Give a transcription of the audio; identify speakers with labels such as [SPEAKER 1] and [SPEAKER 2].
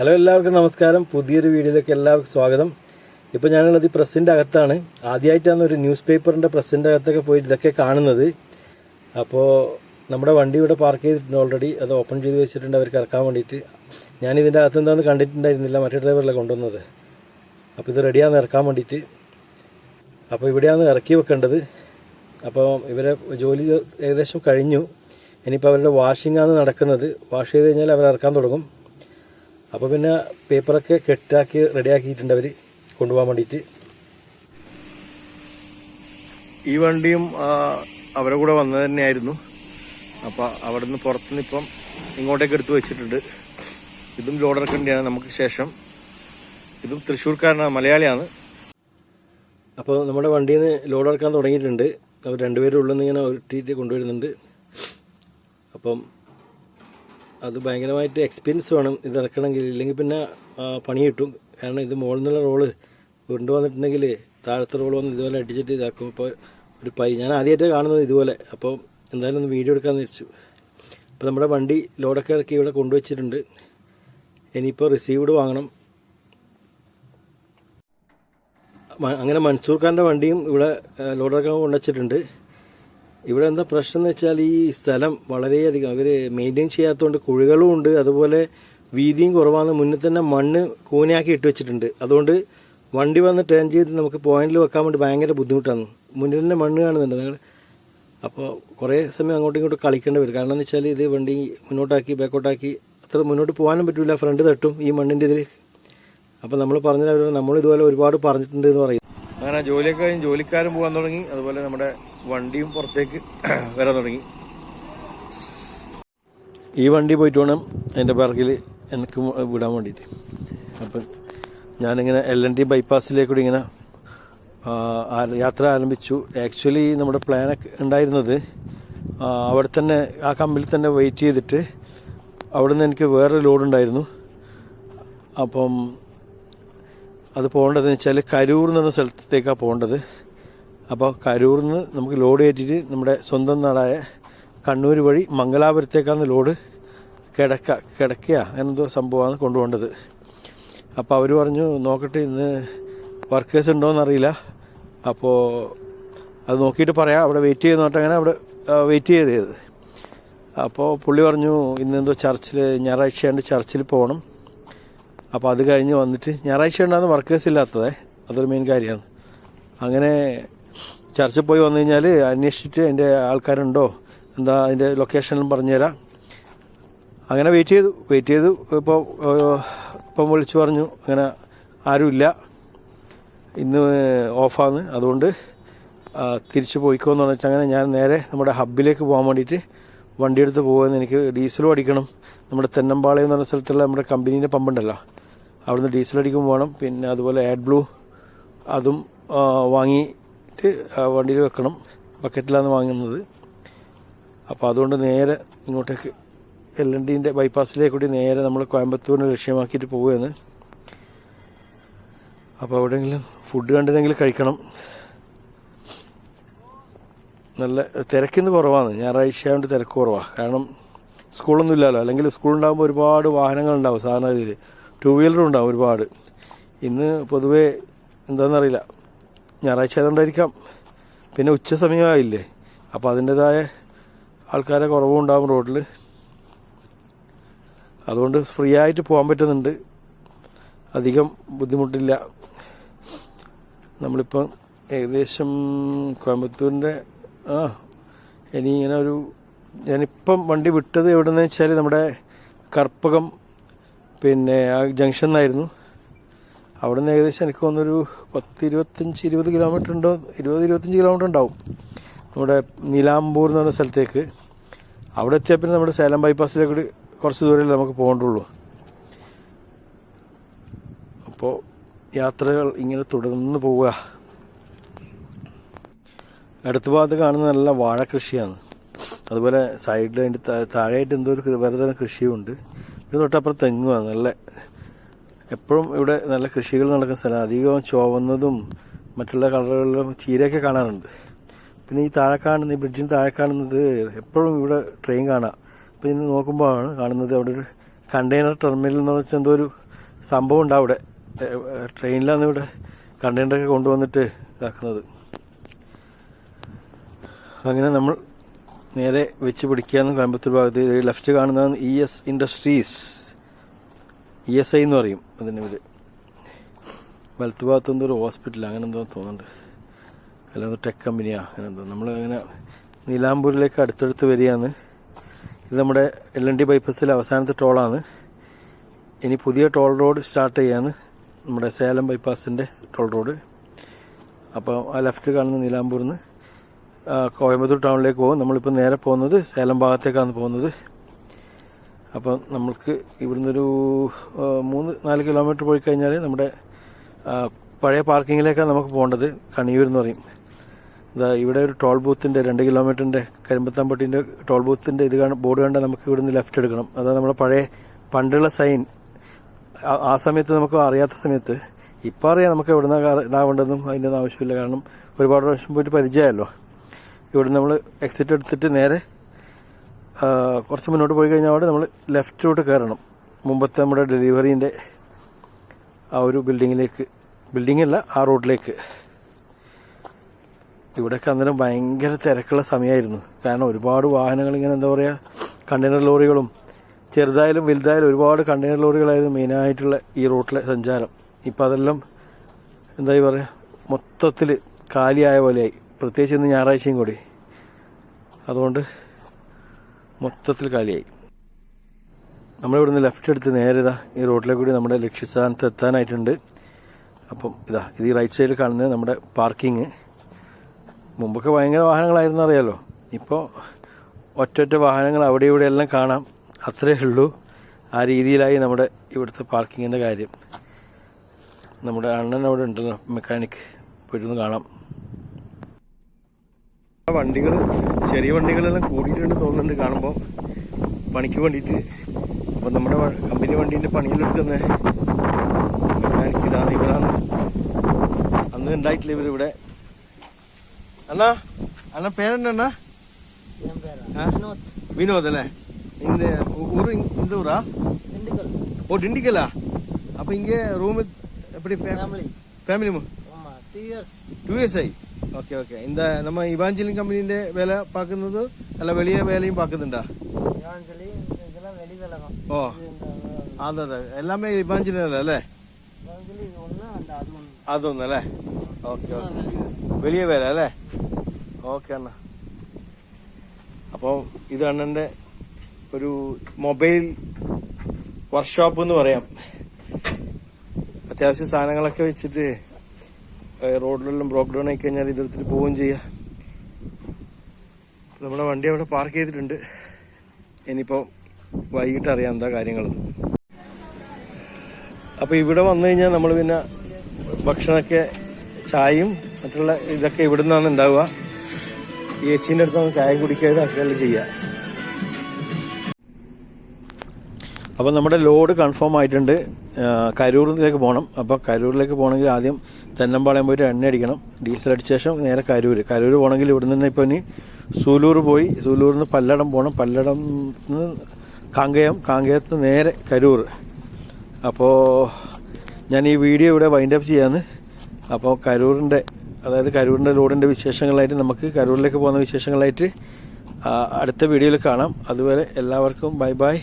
[SPEAKER 1] Hello എല്ലാവർക്കും നമസ്കാരം. പുതിയൊരു വീഡിയോയിലേക്ക് എല്ലാവർക്കും സ്വാഗതം. ഇപ്പോൾ ഞാനുള്ളത് ഈ പ്രസ്സിന്റെ അകത്താണ്. ആദ്യമായിട്ടാണ് ഒരു ന്യൂസ് പേപ്പറിന്റെ പ്രസ്സിന്റെ അകത്തൊക്കെ പോയി ഇതൊക്കെ കാണുന്നത്. അപ്പോൾ നമ്മുടെ വണ്ടി ഇവിടെ പാർക്ക് ചെയ്തിട്ടുണ്ട് ഓൾറെഡി അത് ഓപ്പൺ ചെയ്ത് വെച്ചിട്ടുണ്ട്. അവർക്ക് ഇറക്കാൻ വേണ്ടിയിട്ട്. ഞാൻ ഇതിന്റെ അകത്ത് എന്താണെന്ന് കണ്ടിട്ടുണ്ടായിരുന്നില്ല. മറ്റേ ഡ്രൈവറിലെ കൊണ്ടുവന്നത്. അപ്പോൾ ഇത് റെഡിയാന്ന് ഇറക്കാൻ വേണ്ടിയിട്ട്. അപ്പോൾ ഇവിടെയാണ് ഇറക്കി വെക്കേണ്ടത്. അപ്പോൾ ഇവരെ ജോലി ഏകദേശം കഴിഞ്ഞു. ഇനിയിപ്പോൾ അവരുടെ ആണ് നടക്കുന്നത്. വാഷ് ചെയ്ത് കഴിഞ്ഞാൽ അവർ ഇറക്കാൻ തുടങ്ങും. അപ്പോൾ പിന്നെ പേപ്പറൊക്കെ കെട്ടാക്കി റെഡിയാക്കിയിട്ടുണ്ട് അവർ കൊണ്ടുപോകാൻ വേണ്ടിയിട്ട്. ഈ വണ്ടിയും അവരെ കൂടെ വന്നത് തന്നെയായിരുന്നു. അപ്പോൾ അവിടെ നിന്ന് പുറത്തുനിന്ന് ഇപ്പം ഇങ്ങോട്ടേക്ക് എടുത്ത് വെച്ചിട്ടുണ്ട്. ഇതും ലോഡ് ഇറക്കേണ്ടിയാണ് നമുക്ക് ശേഷം. ഇതും തൃശ്ശൂർക്കാരനാണ് മലയാളിയാണ്. അപ്പോൾ നമ്മുടെ വണ്ടിയിൽ നിന്ന് ലോഡ് ഇറക്കാൻ തുടങ്ങിയിട്ടുണ്ട്. അവർ രണ്ടുപേരും ഉള്ളിൽ നിന്ന് ഇങ്ങനെ ഒട്ടിയിട്ട് കൊണ്ടുവരുന്നുണ്ട്. അപ്പം അത് ഭയങ്കരമായിട്ട് എക്സ്പീരിയൻസ് വേണം. ഇത് ഇറക്കണമെങ്കിൽ ഇല്ലെങ്കിൽ പിന്നെ പണി കിട്ടും. കാരണം ഇത് മുകളിൽ നിന്നുള്ള റോൾ ഉരുണ്ട് വന്നിട്ടുണ്ടെങ്കിൽ താഴത്തെ റോൾ വന്ന് ഇതുപോലെ അടിച്ചിട്ട് ഇതാക്കും. അപ്പോൾ ഒരു പൈ ഞാൻ ആദ്യമായിട്ട് കാണുന്നത് ഇതുപോലെ. അപ്പോൾ എന്തായാലും ഒന്ന് വീഡിയോ എടുക്കാമെന്ന് വെച്ചു അപ്പോൾ നമ്മുടെ വണ്ടി ലോഡൊക്കെ ഇറക്കി ഇവിടെ കൊണ്ടുവച്ചിട്ടുണ്ട്. ഇനിയിപ്പോൾ റിസീവ്ഡ് വാങ്ങണം. അങ്ങനെ മൻസൂർ ഖാന്റെ വണ്ടിയും ഇവിടെ ലോഡൊക്കെ കൊണ്ടുവച്ചിട്ടുണ്ട്. ഇവിടെ എന്താ പ്രശ്നം എന്ന് വെച്ചാൽ ഈ സ്ഥലം വളരെയധികം അവർ മെയിന്റെയിൻ ചെയ്യാത്തതുകൊണ്ട് കുഴികളും ഉണ്ട്. അതുപോലെ വീതിയും കുറവാണ്. മുന്നിൽ തന്നെ മണ്ണ് കൂനയാക്കി ഇട്ട് വെച്ചിട്ടുണ്ട്. അതുകൊണ്ട് വണ്ടി വന്ന് ടേൺ ചെയ്ത് നമുക്ക് പോയിന്റിൽ വെക്കാൻ വേണ്ടി ഭയങ്കര ബുദ്ധിമുട്ടാണ്. മുന്നിൽ തന്നെ മണ്ണ് കാണുന്നുണ്ട്. നിങ്ങൾ അപ്പോൾ കുറേ സമയം അങ്ങോട്ടും ഇങ്ങോട്ടും കളിക്കേണ്ടി വരും. കാരണം എന്ന് വെച്ചാൽ ഇത് വണ്ടി മുന്നോട്ടാക്കി ബാക്കോട്ടാക്കി അത്ര മുന്നോട്ട് പോകാനും പറ്റില്ല ഫ്രണ്ട് തട്ടും ഈ മണ്ണിന്റെ ഇതിൽ അപ്പോൾ നമ്മൾ പറഞ്ഞാൽ നമ്മൾ ഇതുപോലെ ഒരുപാട് പറഞ്ഞിട്ടുണ്ട് എന്ന് പറയും അങ്ങനെ ജോലിയൊക്കെ കഴിഞ്ഞ് ജോലിക്കാരും പോകാൻ തുടങ്ങി. അതുപോലെ നമ്മുടെ വണ്ടിയും പുറത്തേക്ക് വരാൻ തുടങ്ങി. ഈ വണ്ടി പോയിട്ട് വേണം എന്റെ പിറകിൽ എനിക്ക് വിടാൻ വേണ്ടിയിട്ട്. അപ്പം ഞാനിങ്ങനെ എൽ എൻ ടി ബൈപ്പാസിലേക്കൂടി ഇങ്ങനെ യാത്ര ആരംഭിച്ചു. ആക്ച്വലി നമ്മുടെ പ്ലാൻ ഉണ്ടായിരുന്നത് അവിടെ തന്നെ ആ കമ്പിൽ തന്നെ വെയിറ്റ് ചെയ്തിട്ട് അവിടെ നിന്ന് എനിക്ക് വേറൊരു ലോഡ് ഉണ്ടായിരുന്നു. അപ്പം അത് പോകേണ്ടതെന്ന് വെച്ചാൽ കരൂർ എന്ന സ്ഥലത്തേക്കാണ് പോകേണ്ടത്. അപ്പോൾ കരൂരിൽ നിന്ന് നമുക്ക് ലോഡ് കയറ്റിയിട്ട് നമ്മുടെ സ്വന്തം നാടായ കണ്ണൂർ വഴി മംഗലാപുരത്തേക്കാണ് ലോഡ് കിടക്ക കിടക്കുക എന്നെന്തോ സംഭവമാണ് കൊണ്ടുപോകേണ്ടത്. അപ്പോൾ അവർ പറഞ്ഞു നോക്കട്ടെ ഇന്ന് വർക്കേഴ്സ് ഉണ്ടോയെന്ന് അറിയില്ല. അപ്പോൾ അത് നോക്കിയിട്ട് പറയാം. അവിടെ വെയിറ്റ് ചെയ്ത് നോട്ട് അങ്ങനെ അവിടെ വെയിറ്റ് ചെയ്തത്. അപ്പോൾ പുള്ളി പറഞ്ഞു ഇന്നെന്തോ ചർച്ചിൽ ഞായറാഴ്ചയാണ്ട് ചർച്ചിൽ പോകണം. അപ്പോൾ അത് കഴിഞ്ഞ് വന്നിട്ട് ഞായറാഴ്ച ഉണ്ടാകുന്ന വർക്കേഴ്സ് ഇല്ലാത്തതേ. അതൊരു മെയിൻ കാര്യമാണ്. അങ്ങനെ ചർച്ചിൽ പോയി വന്നു കഴിഞ്ഞാൽ അന്വേഷിച്ചിട്ട് അതിന്റെ ആൾക്കാരുണ്ടോ? എന്താ അതിന്റെ ലൊക്കേഷനും പറഞ്ഞുതരാം. അങ്ങനെ വെയിറ്റ് ചെയ്തു. വെയിറ്റ് ചെയ്തു. ഇപ്പോൾ ഇപ്പം വിളിച്ചു പറഞ്ഞു. അങ്ങനെ ആരുമില്ല. ഇന്ന് ഓഫാണ്. അതുകൊണ്ട് തിരിച്ചു പോയിക്കോന്ന് പറഞ്ഞാൽ അങ്ങനെ ഞാൻ നേരെ നമ്മുടെ ഹബ്ബിലേക്ക് പോകാൻ വേണ്ടിയിട്ട് വണ്ടിയെടുത്ത് പോകുമെന്ന് എനിക്ക് ഡീസലും അടിക്കണം. നമ്മുടെ തെന്നമ്പാളയം എന്ന് പറഞ്ഞ സ്ഥലത്തുള്ള നമ്മുടെ കമ്പനീന്റെ പമ്പുണ്ടല്ലോ. അവിടുന്ന് ഡീസൽ അടിക്കും വേണം. പിന്നെ അതുപോലെ ആഡ് ബ്ലൂ അതും ആ, ആ, വണ്ടിയിൽ വെക്കണം. ബക്കറ്റിലാണ് വാങ്ങുന്നത്. അപ്പോൾ അതുകൊണ്ട് നേരെ ഇങ്ങോട്ടേക്ക് എൽ എൻ ഡിന്റെ ബൈപ്പാസിലേക്ക് കൂടി നേരെ നമ്മൾ കോയമ്പത്തൂരിനെ ലക്ഷ്യമാക്കിയിട്ട് പോവുകയാണ്. അപ്പോൾ എവിടെയെങ്കിലും ഫുഡ് കണ്ടിട്ടെങ്കിലും കഴിക്കണം. നല്ല തിരക്കിന്ന് കുറവാണ്. ഞായറാഴ്ച ആയതുകൊണ്ട് തിരക്ക് കുറവാണ് കാരണം സ്കൂളൊന്നും ഇല്ലല്ലോ. അല്ലെങ്കിൽ സ്കൂളുണ്ടാകുമ്പോൾ ഒരുപാട് വാഹനങ്ങളുണ്ടാവും സാധാരണ രീതിയിൽ ടു വീലറും ഉണ്ടാവും ഒരുപാട്. ഇന്ന് പൊതുവേ എന്താണെന്നറിയില്ല ഞായറാഴ്ച ആയതുകൊണ്ടായിരിക്കാം. പിന്നെ ഉച്ച സമയമായില്ലേ. അപ്പോൾ അതിന്റെതായ ആൾക്കാരെ ഉണ്ടാവും റോഡിൽ അതുകൊണ്ട് ഫ്രീ ആയിട്ട് പോകാൻ പറ്റുന്നുണ്ട്. അധികം ബുദ്ധിമുട്ടില്ല. നമ്മളിപ്പം ഏകദേശം കോയമ്പത്തൂരിന്റെ ആ ഇനി ഇങ്ങനെ ഒരു ഞാനിപ്പം വണ്ടി വിട്ടത് എവിടെ നിന്ന് വെച്ചാൽ നമ്മുടെ കർപ്പകം പിന്നെ ആ ജംഗ്ഷൻ എന്നായിരുന്നു അവിടെ നിന്ന് ഏകദേശം എനിക്ക് തോന്നുന്നൊരു പത്ത് ഇരുപത്തഞ്ച് ഇരുപത് കിലോമീറ്റർ ഉണ്ടോ? ഇരുപത് ഇരുപത്തഞ്ച് കിലോമീറ്റർ ഉണ്ടാവും. നമ്മുടെ നിലാമ്പൂർ എന്ന് പറഞ്ഞ സ്ഥലത്തേക്ക്. അവിടെ എത്തിയാൽ പിന്നെ നമ്മുടെ സേലം ബൈപ്പാസിലേക്ക് കുറച്ച് ദൂരമല്ലേ നമുക്ക് പോകേണ്ടുള്ളൂ. അപ്പോൾ യാത്രകൾ ഇങ്ങനെ തുടർന്ന് പോവുക. അടുത്ത ഭാഗത്ത് കാണുന്ന നല്ല വാഴ കൃഷിയാണ്. അതുപോലെ സൈഡിൽ അതിന്റെ താഴെയായിട്ട് എന്തോ ഒരു വേറെ തരം കൃഷിയുണ്ട്. ഇത് തൊട്ടപ്പുറം തെങ്ങുമാണ് നല്ല എപ്പോഴും ഇവിടെ നല്ല കൃഷികൾ നടക്കുന്ന സ്ഥലം. അധികം ചുവന്നതും മറ്റുള്ള കളറുകളിലും ചീരയൊക്കെ കാണാറുണ്ട്. പിന്നെ ഈ താഴെ കാണുന്ന ഈ ബ്രിഡ്ജിന് താഴെ കാണുന്നത് എപ്പോഴും ഇവിടെ ട്രെയിൻ കാണാം. അപ്പോൾ ഇന്ന് നോക്കുമ്പോഴാണ് കാണുന്നത് അവിടെ ഒരു കണ്ടെയ്നർ ടെർമിനൽ എന്ന് വെച്ചാൽ എന്തോ ഒരു സംഭവം ഉണ്ട് അവിടെ. ട്രെയിനിലാണ് ഇവിടെ കണ്ടെയ്നറൊക്കെ കൊണ്ടുവന്നിട്ട് ഇതാക്കുന്നത്. അങ്ങനെ നമ്മൾ നേരെ വെച്ച് പിടിക്കാന്ന് കോയമ്പത്തൂർ ഭാഗത്ത് ലെഫ്റ്റ് കാണുന്നതാണ് E S industries E S I എന്ന് പറയും. അതിന്റെ പേര് വലത്ത് ഭാഗത്ത് ഒരു ഹോസ്പിറ്റൽ അങ്ങനെ എന്തോ തോന്നുന്നുണ്ട്. അല്ലാതെ ടെക് കമ്പനിയാ അങ്ങനെ എന്തോ. നമ്മൾ അങ്ങനെ നീലാംപൂരിലേക്ക് അടുത്തടുത്ത് വരികയാണ്. ഇത് നമ്മുടെ എൽ എൻ ഡി ബൈപ്പാസിലെ അവസാനത്തെ ടോളാണ് ഇനി പുതിയ ടോൾ റോഡ് സ്റ്റാർട്ട് ചെയ്യാണ്. നമ്മുടെ സേലം ബൈപ്പാസിന്റെ ടോൾ റോഡ് അപ്പോൾ ആ ലെഫ്റ്റ് കാണുന്ന നീലാംപൂരിൽ നിന്ന് കോയമ്പത്തൂർ ടൗണിലേക്ക് പോകും. നമ്മളിപ്പോൾ നേരെ പോകുന്നത് സേലം ഭാഗത്തേക്കാണ് പോകുന്നത്. അപ്പം നമ്മൾക്ക് ഇവിടുന്ന് ഒരു ആ, മൂന്ന് നാല് കിലോമീറ്റർ പോയി കഴിഞ്ഞാൽ നമ്മുടെ പഴയ പാർക്കിങ്ങിലേക്കാണ് നമുക്ക് പോകേണ്ടത് കണിയൂർ എന്ന് പറയും. ഇതാ ഇവിടെ ഒരു ടോൾ ബൂത്തിന്റെ രണ്ട് കിലോമീറ്ററിന്റെ കരിമ്പത്താമ്പട്ടിന്റെ ടോൾ ബൂത്തിന്റെ ഇത് കാണാൻ ബോർഡ് കണ്ടാൽ നമുക്ക് ഇവിടുന്ന് ലെഫ്റ്റ് എടുക്കണം. അതാ നമ്മുടെ പഴയ പണ്ടുള്ള സൈൻ. ആ- സമയത്ത് നമുക്ക് അറിയാത്ത സമയത്ത് ഇപ്പം അറിയാം നമുക്ക് എവിടുന്ന ഇതാവേണ്ടതെന്നും അതിന്റെ ആവശ്യമില്ല. കാരണം ഒരുപാട് പ്രാവശ്യം പോയിട്ട് പരിചയമല്ലോ ഇവിടെ നമ്മൾ എക്സിറ്റ് എടുത്തിട്ട് നേരെ കുറച്ച് മുന്നോട്ട് പോയി കഴിഞ്ഞാൽ അവിടെ നമ്മൾ ലെഫ്റ്റിലോട്ട് കയറണം. മുമ്പത്തെ നമ്മുടെ ഡെലിവറീന്റെ ആ ഒരു ബിൽഡിങ്ങിലേക്ക്. ബിൽഡിംഗ് അല്ല ആ റോഡിലേക്ക്. ഇവിടെയൊക്കെ അന്നേരം ഭയങ്കര തിരക്കുള്ള സമയമായിരുന്നു. കാരണം ഒരുപാട് വാഹനങ്ങൾ ഇങ്ങനെ എന്താ പറയുക കണ്ടെയ്നർ ലോറികളും ചെറുതായാലും വലുതായാലും ഒരുപാട് കണ്ടെയ്നർ ലോറികളായിരുന്നു മെയിനായിട്ടുള്ള ഈ റൂട്ടിലെ സഞ്ചാരം. ഇപ്പം അതെല്ലാം എന്താ പറയുക മൊത്തത്തിൽ കാലിയായ പോലെയായി. പ്രത്യേകിച്ച് ഇന്ന് ഞായറാഴ്ചയും കൂടി. അതുകൊണ്ട് മൊത്തത്തിൽ കാലിയായി. നമ്മളിവിടുന്ന് ലെഫ്റ്റ് എടുത്ത് നേരെ ഇതാ ഈ റോഡിലേക്ക് കൂടി നമ്മുടെ ലക്ഷ്യസ്ഥാനത്ത് എത്താനായിട്ടുണ്ട്. അപ്പം ഇതാ ഇത് ഈ റൈറ്റ് സൈഡിൽ കാണുന്നത് നമ്മുടെ പാർക്കിങ് മുമ്പൊക്കെ ഭയങ്കര വാഹനങ്ങളായിരുന്നു അറിയാലോ. ഇപ്പോൾ ഒറ്റൊറ്റ വാഹനങ്ങൾ അവിടെ ഇവിടെ എല്ലാം കാണാം. അത്രേ ഉള്ളൂ ആ രീതിയിലായി നമ്മുടെ ഇവിടുത്തെ പാർക്കിങ്ങിന്റെ കാര്യം. നമ്മുടെ അണ്ണൻ അവിടെ ഉണ്ടല്ലോ മെക്കാനിക് പോയിരുന്നു കാണാം. വണ്ടികൾ ചെറിയ വണ്ടികളെല്ലാം കൂടിയിട്ടുണ്ട് തോന്നുന്നുണ്ട് കാണുമ്പോൾ പണിക്ക് വേണ്ടിയിട്ട് അപ്പം നമ്മുടെ കമ്പനി വണ്ടീൻ്റെ പണിയിലെടുക്കുന്ന ഇതാണ് ഇവരാണ് അന്ന് ഉണ്ടായിട്ടില്ല ഇവരിവിടെ അണ്ണാ അണ്ണ പേരെന്നാ വിനോദ് അല്ലേ இந்த ஊர் இந்த ஊரா
[SPEAKER 2] திண்டுக்கல்
[SPEAKER 1] ஓ திண்டுக்கலா அப்போ இங்கே ரூம் எப்படி
[SPEAKER 2] family
[SPEAKER 1] family
[SPEAKER 2] two years
[SPEAKER 1] two years ஆகி ഓക്കെ ഓക്കെ. എന്താ നമ്മ ഇവാഞ്ചലിൻ കമ്പനിന്റെ വില പാക്കുന്നത്? അല്ല വലിയ വിലയും
[SPEAKER 2] പാക്കുന്നുണ്ടാ? ഓ.
[SPEAKER 1] അതെ അതെ. എല്ലാമേ ഇവാഞ്ചലിൻ അല്ല?
[SPEAKER 2] അല്ലേ
[SPEAKER 1] അതൊന്നും അല്ലേ? Okay okay. വലിയ വില അല്ലേ? ഓക്കെ അണ്ണ. അപ്പൊ ഇത് അണ്ണന്റെ ഒരു മൊബൈൽ വർക്ക്ഷോപ്പ് എന്ന് പറയാം. അത്യാവശ്യം സാധനങ്ങളൊക്കെ വെച്ചിട്ട് റോഡിലെല്ലാം ബ്രോക്ക് ഡൗൺ ആയി കഴിഞ്ഞാൽ ഇതെടുത്തിട്ട് പോവുകയും ചെയ്യാം. നമ്മുടെ വണ്ടി അവിടെ പാർക്ക് ചെയ്തിട്ടുണ്ട്. ഇനിയിപ്പോൾ വൈകിട്ട് അറിയാം എന്താ കാര്യങ്ങൾ. അപ്പോൾ ഇവിടെ വന്നു കഴിഞ്ഞാൽ നമ്മൾ പിന്നെ ഭക്ഷണമൊക്കെ ചായയും മറ്റുള്ള ഇതൊക്കെ ഇവിടെ നിന്നാണ് ഉണ്ടാവുക ഈ എച്ചിന്റെ അടുത്താണ് ചായ കുടിക്കാതെ അതൊക്കെയല്ല ചെയ്യുക. അപ്പോൾ നമ്മുടെ ലോഡ് കൺഫേം ആയിട്ടുണ്ട്. കരൂറിലേക്ക് പോകണം. അപ്പോൾ കരൂരിലേക്ക് പോകണമെങ്കിൽ ആദ്യം തെന്നമ്പാളയം പോയിട്ട് എണ്ണ അടിക്കണം. ഡീസൽ അടിച്ച ശേഷം നേരെ കരൂർ കരൂർ പോകണമെങ്കിൽ ഇവിടെ നിന്ന് ഇപ്പോൾ ഇനി സൂലൂർ പോയി. സൂലൂരിൽ നിന്ന് പല്ലടം പോകണം പല്ലടം നിന്ന് കാങ്കയം. കാങ്കയത്ത് നേരെ കരൂർ. അപ്പോൾ ഞാൻ ഈ വീഡിയോ ഇവിടെ വൈൻഡ് അപ്പ് ചെയ്യാന്ന്. അപ്പോൾ കരൂരിന്റെ അതായത് കരൂരിന്റെ ലോഡിന്റെ വിശേഷങ്ങളായിട്ട് നമുക്ക് കരൂരിലേക്ക് പോകുന്ന വിശേഷങ്ങളായിട്ട് അടുത്ത വീഡിയോയിൽ കാണാം. അതുവരെ എല്ലാവർക്കും ബൈ ബൈ.